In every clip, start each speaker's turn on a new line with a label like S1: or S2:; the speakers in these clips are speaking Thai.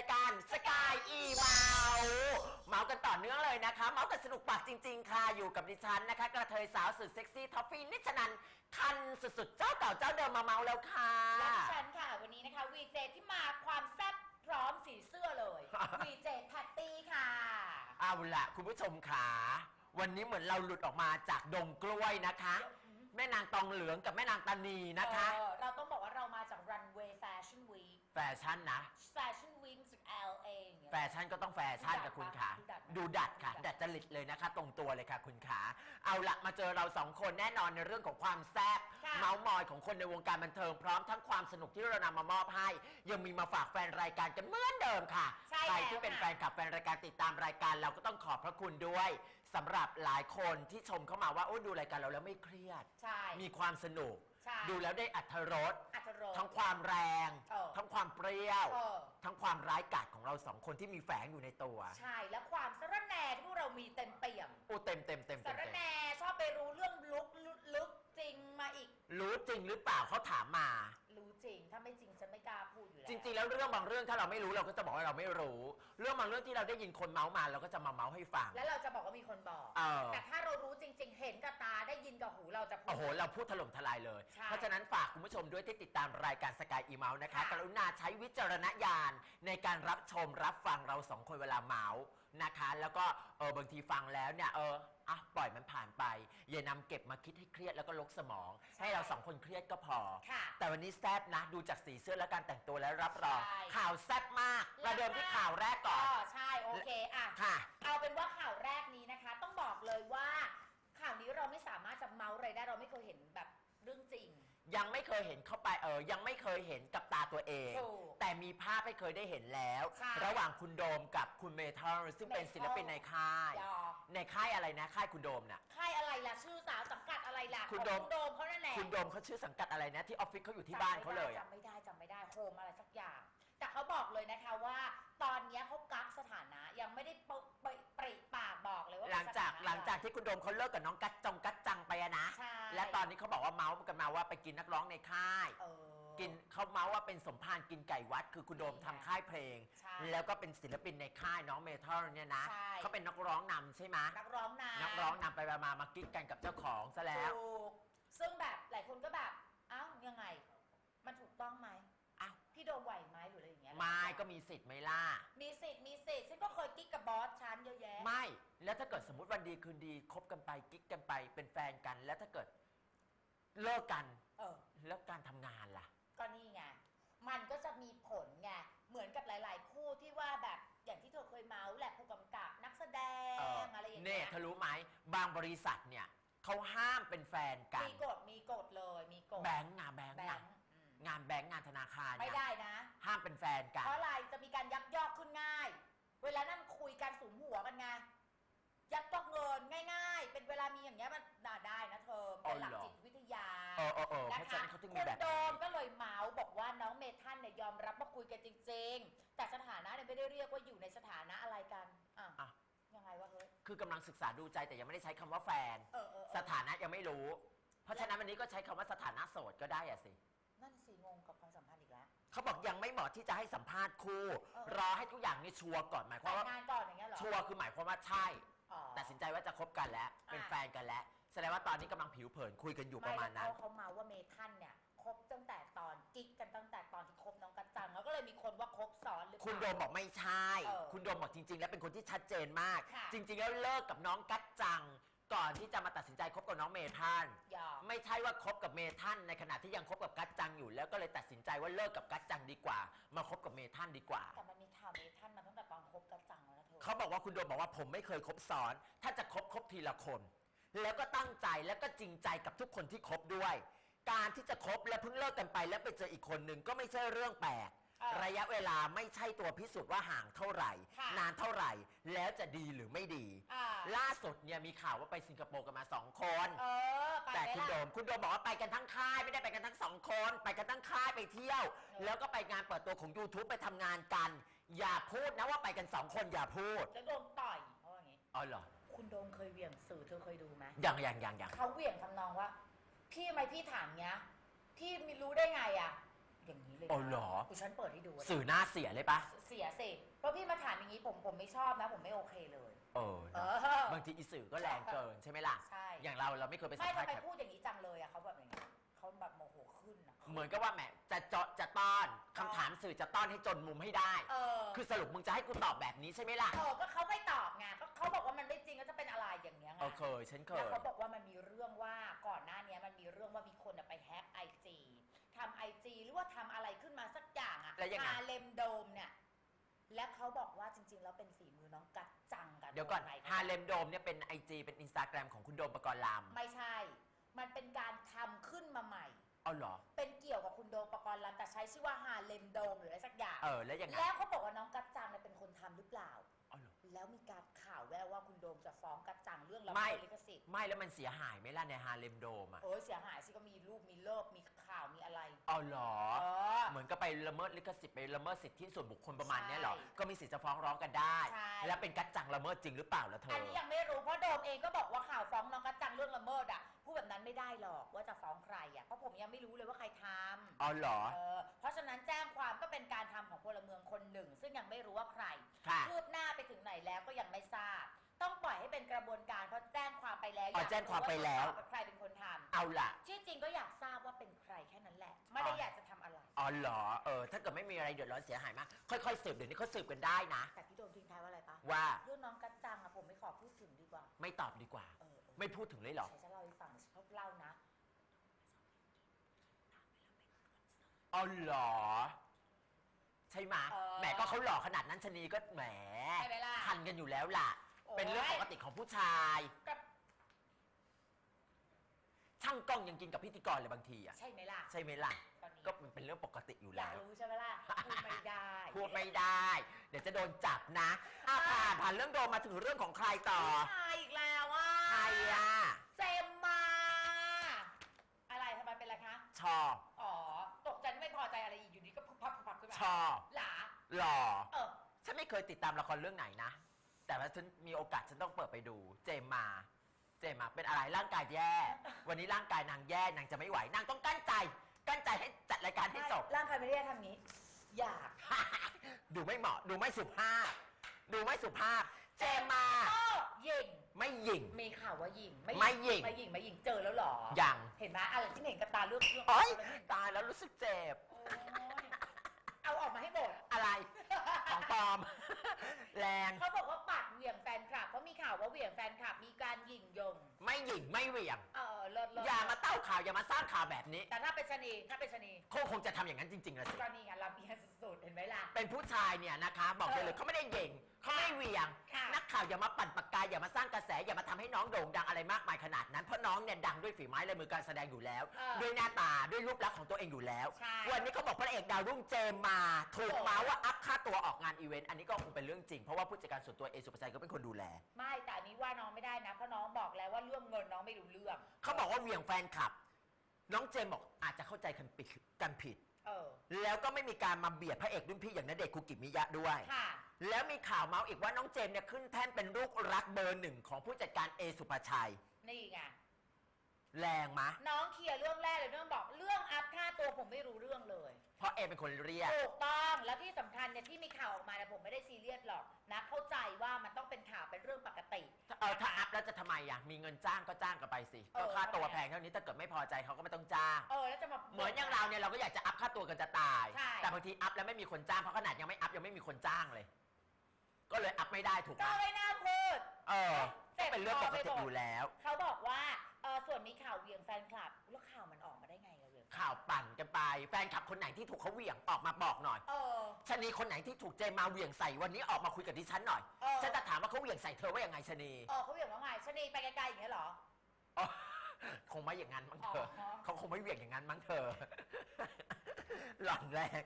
S1: ายการสกายอีเมาเมากันต่อเนื่องเลยนะคะ เมากันสนุกปากจริง ๆ ค่ะ อยู่กับดิฉันนะคะ กระเทยสาวสุดเซ็กซี่ท็อฟฟี่นิชนันคันสุดๆ เจ้าเก่าเจ้าเดิมมาเมาแล้วค่ะ
S2: และดิฉันค่ะ วันนี้นะคะวีเจที่มาความแซ่บพร้อมสีเสื้อเลยวีเจแพตตี้ค่ะ
S1: เอาละคุณผู้ชมขาวันนี้เหมือนเราหลุดออกมาจากดงกล้วยนะคะ แม่นางตองเหลืองกับแม่นางตานีนะคะ
S2: เออเราต้องบอกว่าเรามาจากรันเวย์แฟชั่นวีค
S1: แฟชั่นนะ
S2: แแฟ
S1: ชั่นก็ต้องแฟชั่นกับคุณขา
S2: ดูดัด
S1: ดูดัดค่ะ
S2: ดูดั
S1: ดั
S2: ด
S1: ดจริตเลยนะคะ ตรงตัวเลยค่ะ คุณขาเอาละมาเจอเราสองคนแน่นอนในเรื่องของความแซ่บ
S2: ค่ะ
S1: เมาส์มอยของคนในวงการบันเทิงพร้อมทั้งความสนุกที่เรานำมามอบให้ ยังมีมาฝากแฟนรายการกันเหมือนเดิมค่ะ
S2: ใช่
S1: ใคร
S2: แล้ว
S1: ที่เป็น
S2: ค่ะ
S1: แฟนคลับแฟนรายการติดตามรายการเราก็ต้องขอบพระคุณด้วยสำหรับหลายคนที่ชมเข้ามาว่าโอ้ดูรายการเราแล้วไม่เครียด
S2: ใช่
S1: มีความสนุก
S2: ใช่
S1: ดูแล้วได้อัธรส
S2: อัตรส
S1: ทั้งความแรง
S2: เออ
S1: ทั้งความเปรี้ยว
S2: เออ
S1: ทั้งความร้ายกาจของเราสองคนที่มีแฝงอยู่ในตัว
S2: ใช่แล้วความสะระแหน่ที่พวกเรามีเต็มเปี่ยม
S1: โอ้เต็มเต็มเต็ม
S2: สะ
S1: เต็ม
S2: ระ
S1: เต็ม
S2: แหน่ชอบไปรู้เรื่องลึกลึกลึกจริงมาอีก
S1: รู้จริงหรือเปล่าเขาถามมา
S2: รู้จริง ถ้าไม่จริงฉันไม่กล้าพูดอยู่แล้ว
S1: จริงๆ แล้วเรื่องบางเรื่องถ้าเราไม่รู้เราก็จะบอกว่าเราไม่รู้ เรื่องบางเรื่องที่เราได้ยินคนเมาส์มาเราก็จะมาเมาส์ให้ฟัง
S2: แล้วเราจะบอกว่ามีคนบอก
S1: เออ
S2: แต่ถ้าเรารู้จริง ๆ เห็นกับตาได้ยินกับหูเราจะพูด
S1: โอ้โห เราพูดถล่มทลายเลย
S2: ใช่
S1: เพราะฉะนั้นฝากคุณผู้ชมด้วยที่ติดตามรายการสกายอีเมาส์นะคะ
S2: ค่ะ
S1: กรุณาใช้วิจารณญาณในการรับชมรับฟังเราสองคนเวลาเมาส์ นะคะ แล้วก็เออบางทีฟังแล้วเนี่ยเอออะปล่อยมันผ่านไป อย่านำเก็บมาคิดให้เครียดแล้วก็ลกสมอง ให้เราสองคนเครียดก็พอ
S2: ค่ะ
S1: แต่วันนี้แซบนะ ดูจากสีเสื้อและการแต่งตัวแล้วรับรอง
S2: ใช่
S1: ข่าวแซบมากประเดิมที่ข่าวแรกก่อน
S2: ใช่โอเคอะ
S1: ค่ะ
S2: เอาเป็นว่าข่าวแรกนี้นะคะ ต้องบอกเลยว่าข่าวนี้เราไม่สามารถจะเมาส์อะไรได้เราไม่เคยเห็นแบบเรื่องจริง
S1: ยังไม่เคยเห็นเข้าไปเออยังไม่เคยเห็นกับตาตัวเอง
S2: ถูก
S1: แต่มีภาพให้เคยได้เห็นแล้ว
S2: ใช่
S1: ระหว่างคุณโดมกับคุณเมทัลซึ่งเป็น
S2: เมทัล
S1: ศิลปินในค่าย
S2: ยอ
S1: ในค่ายอะไรนะ ค่ายคุณโดมน่ะ
S2: ค่ายอะไรล่ะ ชื่อสาวสังกัดอะไรล่ะ
S1: คุณ
S2: ของ
S1: โดม
S2: คุณโดมเขานั่นแหละ
S1: คุณโดมเขาชื่อสังกัดอะไรนะ ที่ออฟฟิศเขาอยู่ที่บ้านเขาเลยอะ
S2: จำไม่ได้จำไม่ได้โฮมอะไรสักอย่าง แต่เขาบอกเลยนะคะว่า ตอนเนี้ยเขากักสถานะยังไม่ได้ปะปะปริปาก บอกเลยว่า
S1: หลังจาก
S2: เป็นสถนะ
S1: หลังจากที่คุณโดมเขาเลิกกับน้องกัจจงกัจจังไปอะนะ
S2: ใช่
S1: และตอนนี้เขาบอกว่าเมาส์กันมาว่าไปกินนักร้องในค่าย
S2: เออ
S1: กินเขาเมาส์ว่าเป็นสมภารกินไก่วัด คือคุณโดมทำค่ายเพลง
S2: ใช่
S1: แล้วก็เป็นศิลปินในค่ายน้องเมทัลเนี่ยนะ
S2: ใช่
S1: เขาเป็นนักร้องนำใช่ไหม
S2: นักร้องนำ
S1: นักร้องนำไปมามามากิ๊กกันกับเจ้าของซะแล้ว
S2: ถูกซึ่งแบบหลายคนก็แบบอ้าวยังไง มันถูกต้องไหม
S1: อ้าว
S2: พี่โดมไหวไหมหรืออะ ไรอย่างเงี้ย
S1: ไม่ก็มีสิทธิ์ไหมล่ะ
S2: มีสิทธิ์มีสิทธิ์ฉันก็เคยกิ๊กกับบอสฉันเยอะแยะ
S1: ไม่ แล้วถ้าเกิดสมมติวันดีคืนดีคบกันไปกิ๊กกันไปเป็นแฟนกัน แล้วถ้าเกิดเลิกกัน
S2: เออ
S1: แล้วการทำงานล่ะ
S2: ก็นี่ไง มันก็จะมีผลไง เหมือนกับหลาย ๆ คู่ที่ว่าแบบอย่างที่เธอเคยเมาส์แหละผู้กำกับนักแสด
S1: เออง
S2: อะไรอย่าง
S1: เน่
S2: เงี้ย
S1: เธอรู้ไหมบางบริษัทเนี่ยเขาห้ามเป็นแฟนกัน
S2: มีกฎมีกฎเลยมีกฎ
S1: แบงก์งานแบงก์
S2: แบ
S1: น่ะ
S2: งค์อืม
S1: งานแบงก์งานธนาคาร
S2: ไม่
S1: เนี่ย
S2: ได้นะ
S1: ห้าม เป็นแฟนกัน
S2: เพราะอะไรจะมีการยักยอกขึ้นง่าย เวลานั่นคุยกันสูงหัวกันไงยักยอกเงินง่าย ๆ เป็นเวลามีอย่างเงี้ยมันด่าได้นะเธอเป็นหลัก
S1: อ๋อเหรอ
S2: จิตวิทยา
S1: เออเออเออเพ
S2: นะ
S1: ราะฉะ
S2: คะ
S1: นั้นเขาถึง
S2: คุ
S1: มี
S2: ณ
S1: แบบ
S2: โด
S1: นี้
S2: มก็เลยเมาส์บอกว่าน้องเมทันเนี่ยยอมรับว่าคุยกันจริง ๆ แต่สถานะเนี่ยไม่ได้เรียกว่าอยู่ในสถานะอะไรกันอะ
S1: อะ
S2: ยังไงวะเฮ้ย
S1: คือกำลังศึกษาดูใจแต่ยังไม่ได้ใช้คำว่าแฟน
S2: เออเออเออ
S1: สถานะยังไม่รู้ เพราะฉะนั้นวันนี้ก็ใช้คำว่าสถานะโสดก็ได้อะสิ
S2: นั่นสิงงกับความสัมพันธ์อีกแล้ว
S1: เขาบอกยังไม่เหมาะที่จะให้สัมภาษณ์คู่
S2: เออ
S1: รอให้ทุกอย่างนี่ชัวร์ก่อนหมายความ
S2: แต่ง
S1: ว่า
S2: งานก่อนอย่างเงี้ยเหรอ
S1: ชัวร์คือหมายความว่าใช่
S2: อ๋อ
S1: ตัดสินใจว่าจะคบกันแล้ว เป็น
S2: อะ
S1: แฟนกันแล้ว แสดงว่าตอนนี้กำลังผิวเผินคุยกันอยู่ประมาณนั้น
S2: ไแล้วเขาเขาเมาว่าเมทันเนี่ยคบตั้งแต่ตอนกิ๊กกันตั้งแต่ตอนที่คบน้องกัจจังแล้วก็เลยมีคนว่าคบซ้อนหรือเปล่า
S1: คุณโดมบอกไม่ใช่
S2: เออ
S1: คุณโดมบอกจริง ๆ แล้วเป็นคนที่ชัดเจนมาก
S2: ค่ะ
S1: จริง ๆ แล้วเลิกกับน้องกัจจัง ก่อนที่จะมาตัดสินใจคบกับน้องเมทัน
S2: ยอม
S1: ไม่ใช่ว่าคบกับเมทันในขณะที่ยังคบกับกัจจังอยู่ แล้วก็เลยตัดสินใจว่าเลิกกับกัจจังดีกว่า มาคบกับเมทันดีกว่า
S2: แต่มันมีข่าวเมทันมาตั้งแต่ตอนคบกัจจังแล้วนะเธอ
S1: เขาบอกว่าคุณโดมบอกว่าผมไม่เคยคบซ้อน ถ้าจะคบคบทีละคน แล้วก็ตั้งใจแล้วก็จริงใจกับทุกคนที่คบด้วย การที่จะคบและเพิ่งเลิกกันไปแล้วไปเจออีกคนหนึ่งก็ไม่ใช่เรื่องแปลก
S2: เออ
S1: ระยะเวลาไม่ใช่ตัวพิสูจน์ว่าห่างเท่าไหร่
S2: ค่ะ
S1: นานเท่าไหร่ แล้วจะดีหรือไม่ดี
S2: อ่า
S1: ล่าสุดเนี่ยมีข่าวว่าไปสิงคโปร์กันมาสองคน
S2: เออ ไป
S1: แต่
S2: ไหม
S1: คุณโด
S2: ล่ะ
S1: มคุณโดมบอกว่าไปกันทั้งค่ายไม่ได้ไปกันทั้งสองคน ไปกันทั้งค่ายไปเที่ยว แล้วก็ไปงานเปิดตัวของ YouTube ไปทำงานกัน อย่าพูดนะว่าไปกันสองคนอย่าพูด
S2: แล้วโดนต่อยเพราะว่าอย่างงี้
S1: อ๋อเหรอ
S2: คุณโดมเคยเหวี่ยงสื่อเธอเคยดูไหม
S1: อย่างอย่างอย่างอย่าง
S2: เขาเหวี่ยงทำนองว่า พี่ทำไมพี่ถามเงี้ย พี่มีรู้ได้ไงอะ อย่างนี้เลย
S1: อ๋อเหรอ
S2: กูฉันเปิดให้ดูะ
S1: สื่อหน้าเสียเลยปะ
S2: เสียสิเพราะพี่มาถามอย่างนี้ผมผมไม่ชอบนะ ผมไม่โอเคเลย
S1: เออ
S2: เอ
S1: เนอะ
S2: อ
S1: บางทีอีสื่อก็แรงเกินใช่ไหมล่ะ
S2: ใช่
S1: อย่างเราเราไม่เคยไปสั
S2: ไม่
S1: มภาษ
S2: ทำ
S1: ณ์
S2: ไม
S1: ใคร
S2: พูดอย่างนี้จังเลยอะเขาแบบอย่างนี้เขาแบบโมโหขึ้นอะ
S1: เหมือนกับว่าแหมจะเจาะจะต้อนคำถามสื่อจะต้อนให้จนมุมให้ได้
S2: เออ
S1: คือสรุปมึงจะให้กูตอบแบบนี้ใช่ไหมล่ะ
S2: เออก็เขาไม่ตอบไงก็เขาบอกว่ามันไม่จริงแล้วจะเป็นอะไรอย่างเงี้ยไง
S1: เออเคยฉันเค
S2: แล้ว
S1: ย
S2: เขาบอกว่ามันมีเรื่องว่าก่อนหน้านี้มันมีเรื่องว่ามีคนอะไปแฮ็กไอจี ทำไอจีหรือว่าทำอะไรขึ้นมาสักอย่างอะ
S1: แล้วยังไง
S2: ฮาเลมโดมเนี่ย และเขาบอกว่าจริง ๆ แล้วเป็นฝีมือน้องกัดจังกัน
S1: เดี๋ยวก่อน
S2: ไห
S1: ฮาเลมโดมเนี่ยเป็นไอจีเป็นอินสตาแกรมของคุณโดมปกรณ์ลาม
S2: ไม่ใช่ มันเป็นการทำขึ้นมาใหม่
S1: เอาเหรอ
S2: เป็นเกี่ยวกับคุณโดมปกรณ์ลำแต่ใช้ชื่อว่าฮาเลมโดมหรืออะไรสักอย่าง
S1: เออ แล้วยังไง
S2: แล้วเขาบอกว่าน้องกัดจังเนี่ยเป็นคนทำหรือเปล่า
S1: เอาเหรอ
S2: แล้วมีการข่าวแววว่าคุณโดมจะฟ้องกัดจังเรื่องละ
S1: ไม่
S2: เมิดลิขสิทธิ์
S1: ไม่แล้วมันเสียหายไหมล่ะในฮาเลมโดมอะ
S2: โอ้ยเสียหายสิก็มี
S1: เอาเหรอ
S2: เออ
S1: เหมือนก็ไปละเมิดลิขสิทธิ์ไปละเมิดสิทธิส่วนบุคคลประมาณเนี้ยเหรอ
S2: ใช่
S1: ก็มีสิทธิ์จะฟ้องร้องกันได้
S2: ใช่
S1: แล้วเป็นกัจจังละเมิดจริงหรือเปล่าล่ะเธ
S2: อัน
S1: อ
S2: นี้ยังไม่รู้เพราะโดมเองก็บอกว่าข่าวฟ้องน้องกัดจังเรื่องละเมิดอะพูดแบบนั้นไม่ได้หรอกว่าจะฟ้องใครอะเพราะผมยังไม่รู้เลยว่าใครทำ
S1: เอาเหรอ
S2: เออเพราะฉะนั้นแจ้งความก็เป็นการทำของพลเมืองคนหนึ่ง ซึ่งยังไม่รู้ว่าใคร
S1: ค่ะ
S2: คืบหน้าไปถึงไหนแล้วก็ยังไม่ทราบ ต้องปล่อยให้เป็นกระบวนการเพราะแจ้งความไปแล้ว
S1: อ๋อแจ้งความไปแล้ว
S2: อยกรู้าต้นต่อเป็นใครเป็นคนทำ
S1: เอาล่ะ
S2: ที่จริงก็อยากทราบ ไม่ได้อยากจะทำอะไร
S1: อ๋อเหรอเออถ้าเกิดไม่มีอะไรเดือดร้อนเสียหายมาก ค่อยๆสืบเดี๋ยวนี้เขาสืบกันได้นะ
S2: แต่พี่โดมทิ้งท้ายว่าอะไรปะ
S1: ว่า
S2: เรื่องน้องกัจจังอะผมไม่ขอพูดถึงดีกว่า
S1: ไม่ตอบดีกว่า
S2: เออเออ
S1: ไม่พูดถึงเลยเหรอ
S2: ใช่จะเล่าให้ฟังเขาเล่านะ
S1: อ๋อเหรอ ใช่ไหมย
S2: เออ
S1: แหมก็เขาหล่อขนาดนั้นชะนีก็แหม
S2: ใช่ไหมล่ะ
S1: ทันกันอยู่แล้วล่ะ
S2: โอ้ย
S1: เป็นเรื่องปกติของผู้ชาย
S2: ก็
S1: ช่างกล้องยังกินกับพิธีกรเลยบางทีอะ
S2: ใช่ไหมล่ะ
S1: ใช่ไหมล่ะ
S2: ตอนนี้
S1: ก็มันเป็นเรื่องปกติอยู่
S2: อยา
S1: แล้
S2: ก
S1: ว
S2: รู้ใช่ไหมล่ะพูดไม่ได้
S1: พูดไม่ได้ เดี๋ยวจะโดนจับนะอะผ่านผ่านเรื่องโดมมาถึงเรื่องของใครต่อ
S2: ผู้ชายอีกแล้วอะ
S1: ใครอะ
S2: เจมมา อะไรทำไมเป็นไรคะ
S1: ชอบ
S2: อ๋อ ตกใจไม่พอใจอะไรอีกอยู่ดีก็พุบพับพุบพับขึ้นมา
S1: ชอบ
S2: หลา
S1: หล่อ
S2: เออ
S1: ฉันไม่เคยติดตามละครเรื่องไหนนะ แต่ว่าฉันมีโอกาสฉันต้องเปิดไปดู เจมมา เจมมาเป็นอะไรร่างกายแย่ วันนี้ร่างกายนางแย่นางจะไม่ไหวนางต้องกั้นใจ กั้นใจให้
S2: ไม่ได้ทำงี้ อยาก
S1: ดูไม่เหมาะ ดูไม่สุภาพ ดูไม่สุภาพ เจมมา
S2: โอ้ยิง
S1: ไม่หยิ่ง
S2: มีข่าวว่ายิง
S1: ไม่ยิง
S2: ไม่ยิงไม่ยิงเจอแล้วเหรอ
S1: ยัง
S2: เห็นไหมอะไรที่เห็นกับตาเลือกเลือก
S1: โอ๊ย
S2: เลือกเห็น
S1: ตายแล้วรู้สึกเจ็บ
S2: โอ้ยเอาออกมาให้หมด
S1: อะไร ของปลอม แรง
S2: เขาบอกว่าปัดเหวี่ยงแฟนคลับเพราะมีข่าวว่าเหวี่ยงแฟนคลับมีการยิงยง
S1: ไม่หยิ่งไม่เหวี่ยง
S2: เออเลิ ศเลิศ
S1: อย่ามาเต้าข่าวอย่ามาสร้างข่าวแบบนี้
S2: แต่ถ้าเป็นชะนีถ้าเป็นชะนี
S1: คงคงจะทำอย่างนั้นจริงๆละสิ
S2: ก็นี่ไงลำเอียงสุดๆเห็นไหมล่ะ
S1: เป็นผู้ชายเนี่ยนะคะ บอกได้เลยเขาไม่ได้เหย่ง เขาไม่เหวี่ยง
S2: ค่ะ
S1: นักข่าวอย่ามาปั่นปากกาอย่ามาสร้างกระแสอย่ามาทำให้น้องโด่งดังอะไรมากมายขนาดนั้น เพราะน้องเนี่ยดังด้วยฝีไม้ลายมือการแสดงอยู่แล้ว
S2: เออ
S1: ด้วยหน้าตาด้วยรูปลักษณ์ของตัวเองอยู่แล้ว
S2: ใช่
S1: วันนี้เขาบอกพระเอกดาวรุ่งเจมมาถูก
S2: โอ้
S1: เมาส์ว่าอัพค่าตัวออกงานอีเวนต์อันนี้ก็คงเป็นเรื่องจริงเพราะว่าผู้จัดการส่วนตัวเอสุปชัยก็เป็นคนดูแล
S2: ไม่แต่อันนี้ว่าน้องไม่ได้นะ เพราะน้องบอกแล้วว่าเรื่องเงินน้องไม่รู้เรื่อง
S1: เขาบอกว่าเหวี่ยงแฟนคลับ น้องเจมบอกอาจจะเข้าใจกันผิดกันผิด
S2: เออ
S1: แล้วก็ไม่มีการมาเบียดพระเอกรุ่นพี่อย่างณเดชน์คุกิมิยะด้วย
S2: ค่ะ
S1: แล้วมีข่าวเมาส์อีกว่าน้องเจมส์เนี่ยขึ้นแท่นเป็นลูกรักเบอร์หนึ่งของผู้จัดการเอสุภาชัย
S2: นี่ไง
S1: แรงมะ
S2: น้องเคลียร์เรื่องแรกเลยเรื่องบอกเรื่องอัพค่าตัวผมไม่รู้เรื่องเลย
S1: เพราะเอเป็นคนเรียก
S2: ถูกต้องแล้วที่สำคัญเนี่ยที่มีข่าวออกมาเนี่ยผมไม่ได้ซีเรียสหรอกนะ เข้าใจว่ามันต้องเป็นข่าวเป็นเรื่องปกติ
S1: เออถ้าอัพแล้วจะทำไมอะ มีเงินจ้างก็จ้างกันไปสิ
S2: เออ
S1: ก็ค่าตัวแพงเท่านี้ถ้าเกิดไม่พอใจเขาก็ไม่ต้องจ้าง
S2: เออแล้วจะมา
S1: เหมือนอย่างเราเนี่ยเราก็อยากจะอัพค่าตัวกันจะตาย
S2: ใช่
S1: แต่บางทีอัพแล้วไม่มีคนจ้างเพราะขนาดยังไม่อัพยังไม่มีคนจ้างเลย ก็เลยอัพไม่ได้ถูกไห
S2: ก็
S1: ม
S2: ไม่น่าพูด
S1: เออ
S2: เจ็
S1: ก็
S2: บ
S1: เป็นเรื่องปกติ
S2: คอไปหมด
S1: อยู่แล้ว
S2: เขาบอกว่าเออส่วนมีข่าวเหวียงแฟนคลับ แล้วข่าวมันออกมาได้ไงอะเหวียง
S1: ข่าวปั่นกันไป แฟนคลับคนไหนที่ถูกเขาเหวี่ยงออกมาบอกหน่อย
S2: เออ
S1: ชะนีคนไหนที่ถูกเจมมาเหวี่ยงใส่วันนี้ออกมาคุยกับดิฉันหน่อย
S2: เออ
S1: ฉันจะถามว่าเขาเหวี่ยงใส่เธอว่ายังไงชะนี
S2: เออเขาเหวียงว่าไงชะนีไปไกลๆอย่างเงี้ยเหรอ
S1: อ๋อคงไม่อย่างนั้นมั้งเธอ
S2: อ๋อ
S1: เขาคงไม่เหวี่ยงอย่างนั้นมั้งเธอ หล่อนแรง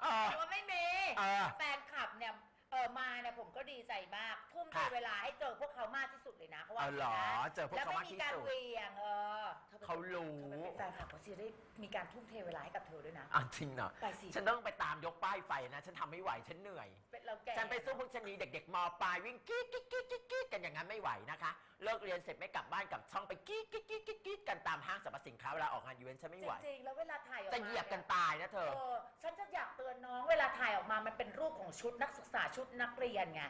S1: เออ
S2: แต่ว่าไม่มี
S1: เออ
S2: แฟนคลับเนี่ย เออมาเนี่ยผมก็ดีใจมาก ทุ่มเท
S1: ค่ะ
S2: เวลาให้เจอพวกเขามากที่สุดเลยนะเขาว่า
S1: เอาเหรอ
S2: นะ
S1: เจอพวก
S2: แล้ว
S1: เขา
S2: ไม่
S1: มาก
S2: มี
S1: ที่
S2: การ
S1: สุด
S2: เหวียงเออธอเป็น
S1: เขารู้
S2: เธอเป็นแฟนคลับเขาเสียได้มีการทุ่มเทเวลาให้กับเธอด้วยนะ
S1: อะจริงเหรอ
S2: ไปสิ
S1: ฉันต้องไปตามยกป้ายไฟนะ ฉันทำไม่ไหว ฉันเหนื่อย
S2: เป็นเราแก่
S1: ฉันไปสู้พวกชะนีเด็ก ๆ มปลายวิ่งกรี๊ดกรี๊ดกรี๊ดกรี๊ดกรี๊ดกันอย่างนั้นไม่ไหวนะคะ เลิกเรียนเสร็จไม่กลับบ้านกลับช่องไปกรี๊ดกรี๊ดกรี๊ดกรี๊ดกรี๊ดกันตามห้างสรรพสินค้าเวลาออกงานอีเวนต์ฉันไม่ไหว
S2: จริงๆ แล้วเวลาถ่ายออกมา
S1: จะเหยียบกัน
S2: นี่
S1: ตายนะเธอ
S2: เออฉันจะอยากเตือนน้องเวลาถ่ายออกมามันเป็นรูปของชุดนักศึกษาชุดนักเรียนไง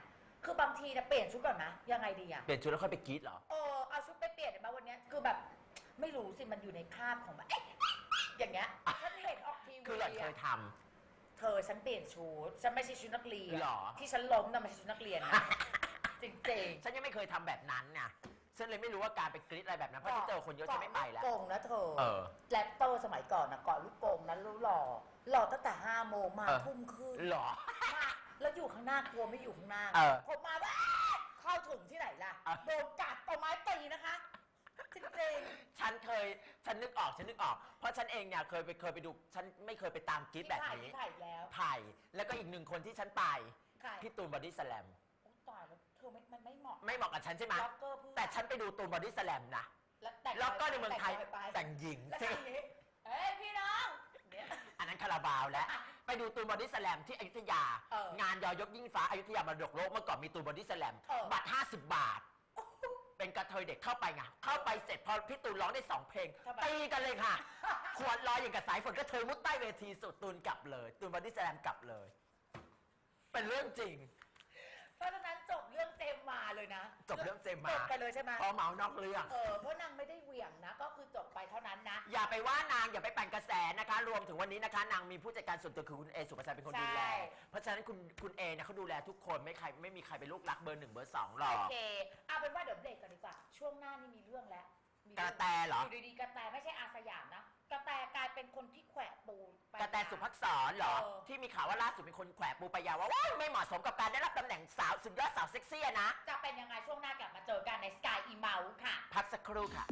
S2: คือบางทีเนี่ยเปลี่ยนชุดก่อนนะยังไงดีอะ
S1: เปลี่ยนชุดแล้วค่อยไปกรี๊ดเหรอ
S2: เออเอาชุดไปเปลี่ยนได้ไหมวันเนี้ยคือแบบไม่รู้สิมันอยู่ในภาพของแบบเอ๊ะอย่างเงี้ยฉันเห็นออกทีวี
S1: คือหล่อนเคย
S2: อะ
S1: ท
S2: เธอฉันเปลี่ยนชุดฉันไม่ใช่ชุดนักเรียน
S1: หรอ
S2: ที่ฉันล้มน่ะไม่ใช่ชุดนักเรียนนะจริงำ
S1: ฉันยังไม่เคยทำแบบนั้นไงฉันเลยไม่รู้ว่าการไปกรี๊ดอะไรแบบนั้นเพราะฉันเจอคนเยอะฉันไม่ไปแล้ว
S2: โกงนะเธอ
S1: เออ
S2: แรปเตอร์สมัยก่อนนะก่อนลูกโกงนั้นรู้หล่อหล่อตั้งแต่ห้าโมงมา
S1: เออ
S2: ทุ่มครึ่ง
S1: หรอ
S2: มาแล้วอยู่ข้าง หน้ากลัวไม่อยู่ข้างหน้า
S1: เออ
S2: ผมมาว่าเข้าถึงที่ไหนล่ะ
S1: เออ
S2: โดนกัดเอาไม้ตีนะคะ จริง
S1: ฉันเคย ฉันนึกออก ฉันนึกออก เพราะฉันเองเนี่ยเคยไปเคยไปดู ฉันไม่เคยไปตามก
S2: ๆ
S1: รี๊ด
S2: ที่
S1: แบบ
S2: ถ่าย
S1: นี้
S2: ที่ถ่ายอีกแล้ว
S1: ไผ่แล้วก็อีกหนึ่งคนที่ฉันไป
S2: ค่ะ
S1: พี่ตูนบอดี้สแลม
S2: โอ้ตายแล้วเธอไม่มันไม่เหมาะ
S1: ไม่เหมาะกับฉันใช่ไหม
S2: ล็อกเกอร์เพื่อ
S1: แต่ฉันไปดูตูนบอดี้สแลมนะ
S2: แล้วแต่ง
S1: แล้วก็ในเมืองไทย
S2: แต่งน้อยไป
S1: แต่งหญิง
S2: แล้ว
S1: สิ
S2: ก็อย่างนี้เอ้ยพี่น้องเนี่ย
S1: อันนั้นคาราบาวแล้ว ไปดูตูนบอดี้สแลมที่อยุธยา
S2: เออ
S1: งานยอยกยิ่งฟ้าอยุธยามรดกโลกเมื่อก่อนมีตูนบอดี้สแลม
S2: เออ
S1: บัตร 50 บาท เป็นกระเทยเด็กเข้าไปไงเข้าไปเสร็จพอพี่ตูนร้องได้สองเพลง
S2: ทำไม
S1: ตีกันเลยค่ะ ขวดลอยอย่างกับสายฝนก็เทยมุดใต้เวทีสุดตูนกลับเลย ตูนบอดี้สแลมกลับเลย เป็นเรื่องจริง
S2: เพราะฉะนั้นจบเรื่อง เจมมาเลยนะ
S1: จบเรื่องเจมมา
S2: จบไปเลยใช่ไหม
S1: พอเมานอกเรื่อง
S2: เออเพราะนางไม่ได้เหวี่ยงนะ ก็คือจบไปเท่านั้นนะ
S1: อย่าไปว่านางอย่าไปปั่นกระแสนะคะ รวมถึงวันนี้นะคะ นางมีผู้จัดการส่วนตัวคือคุณเอสุภาชัยเป็นคนดูแล
S2: ใช่
S1: เพราะฉะนั้นคุณคุณเอเนี่ยเขาดูแลทุกคนไม่ใครไม่มีใครเป็นลูกรักเบอร์หนึ่งเบอร์สองหรอ
S2: โอก เคเอาเป็นว่าเดี๋ยวเบรกกันดีกว่า ช่วงหน้านี่มีเรื่องแล้วมี
S1: ก
S2: เอง
S1: ระแตเหรอ
S2: อยู่ดีๆกระแตไม่ใช่อาส
S1: แตสุภักษรเหรอ
S2: เออ
S1: ที่มีข่าวว่าล่าสุดเป็นคนแขวะปูปายาว่าว้ายไม่เหมาะสมกับการได้รับตำแหน่งสาวสุดยอดสาวเซ็กซี่อะนะ
S2: จะเป็นยังไงช่วงหน้ากลับมาเจอกันในสกายอีเมาค่ะ
S1: พักสักครู่ค่ะ